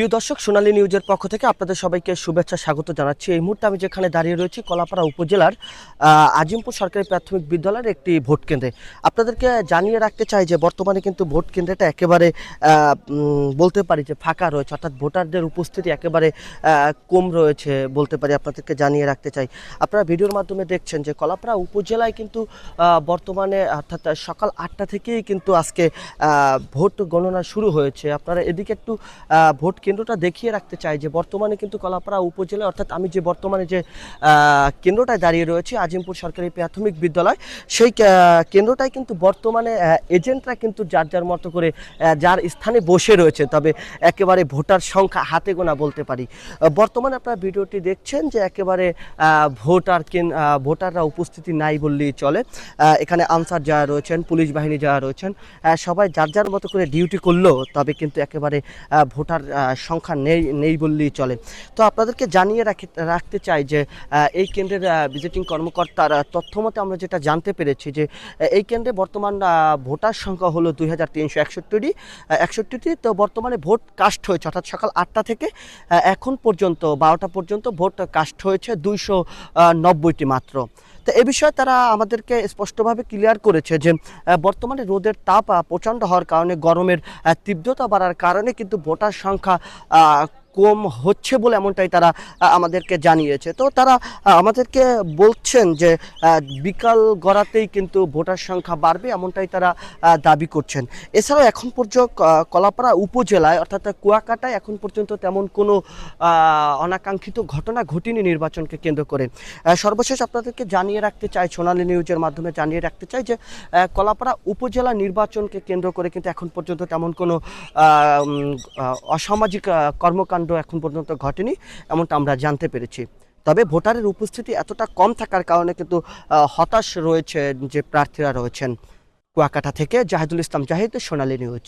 প্রিয় দর্শক, সোনালী নিউজের পক্ষ থেকে আপনাদের সবাইকে শুভেচ্ছা, স্বাগত জানাচ্ছি। এই মুহূর্তে আমি যেখানে দাঁড়িয়ে রয়েছি, কলাপাড়া উপজেলার আজিমপুর সরকারি প্রাথমিক বিদ্যালয়ের একটি ভোট কেন্দ্রে। আপনাদেরকে জানিয়ে রাখতে চাই যে, বর্তমানে কিন্তু ভোট কেন্দ্রটা একেবারে বলতে পারি যে ফাঁকা রয়েছে, অর্থাৎ ভোটারদের উপস্থিতি একেবারে কম রয়েছে বলতে পারি আপনাদেরকে জানিয়ে রাখতে চাই। আপনারা ভিডিওর মাধ্যমে দেখছেন যে, কলাপাড়া উপজেলায় কিন্তু বর্তমানে, অর্থাৎ সকাল আটটা থেকেই কিন্তু আজকে ভোট গণনা শুরু হয়েছে। আপনারা এদিকে একটু ভোট কেন্দ্রটা দেখিয়ে রাখতে চাই যে বর্তমানে কিন্তু কলাপাড়া উপজেলা, অর্থাৎ আমি যে বর্তমানে যে কেন্দ্রটায় দাঁড়িয়ে রয়েছি, আজিমপুর সরকারি প্রাথমিক বিদ্যালয়, সেই কেন্দ্রটায় কিন্তু বর্তমানে এজেন্টরা কিন্তু যার যার মতো করে যার স্থানে বসে রয়েছে। তবে একেবারে ভোটার সংখ্যা হাতে গোনা বলতে পারি। বর্তমানে আপনারা ভিডিওটি দেখছেন যে একেবারে ভোটার কেন- ভোটাররা উপস্থিতি নাই বললেই চলে। এখানে আনসার যারা রয়েছেন, পুলিশ বাহিনী যারা রয়েছেন সবাই যার যার মতো করে ডিউটি করলেও তবে কিন্তু একেবারে ভোটার সংখ্যা নেই নেই বললেই চলে। তো আপনাদেরকে জানিয়ে রাখি রাখতে চাই যে এই কেন্দ্রের ভিজিটিং কর্মকর্তার আহ, তথ্য মতে আমরা যেটা জানতে পেরেছি যে এই কেন্দ্রে বর্তমান ভোটার সংখ্যা হলো দুই হাজার তিনশো একষট্টিটি। একষট্টিটি তো বর্তমানে ভোট কাস্ট হয়েছে অর্থাৎ সকাল আটটা থেকে এখন পর্যন্ত বারোটা পর্যন্ত ভোট কাস্ট হয়েছে দুইশো নব্বইটি মাত্র। তো এ বিষয়ে তারা আমাদেরকে স্পষ্টভাবে ক্লিয়ার করেছে যে বর্তমানে রোদের তাপ প্রচণ্ড হওয়ার কারণে গরমের তীব্রতা বাড়ার কারণে কিন্তু ভোটার সংখ্যা কম হচ্ছে বলে এমনটাই তারা আমাদেরকে জানিয়েছে। তো তারা আমাদেরকে বলছেন যে বিকাল গড়াতেই কিন্তু ভোটার সংখ্যা বাড়বে এমনটাই তারা দাবি করছেন। এছাড়াও এখন পর্যন্ত কলাপাড়া উপজেলায় অর্থাৎ কুয়াকাটায় এখন পর্যন্ত তেমন কোনো অনাকাঙ্ক্ষিত ঘটনা ঘটেনি নির্বাচনকে কেন্দ্র করে। সর্বশেষ আপনাদেরকে জানিয়ে রাখতে চাই সোনালী নিউজের মাধ্যমে জানিয়ে রাখতে চাই যে কলাপাড়া উপজেলা নির্বাচনকে কেন্দ্র করে কিন্তু এখন পর্যন্ত তেমন কোনো অসামাজিক আহ, কর্মকাণ্ড এখন পর্যন্ত ঘটেনি, এমনটা আমরা জানতে পেরেছি। তবে ভোটারের উপস্থিতি এতটা কম থাকার কারণে কিন্তু হতাশ রয়েছে যে প্রার্থীরা রয়েছেন। কুয়াকাটা থেকে জাহিদুল ইসলাম জাহিদ, সোনালী নিউজ।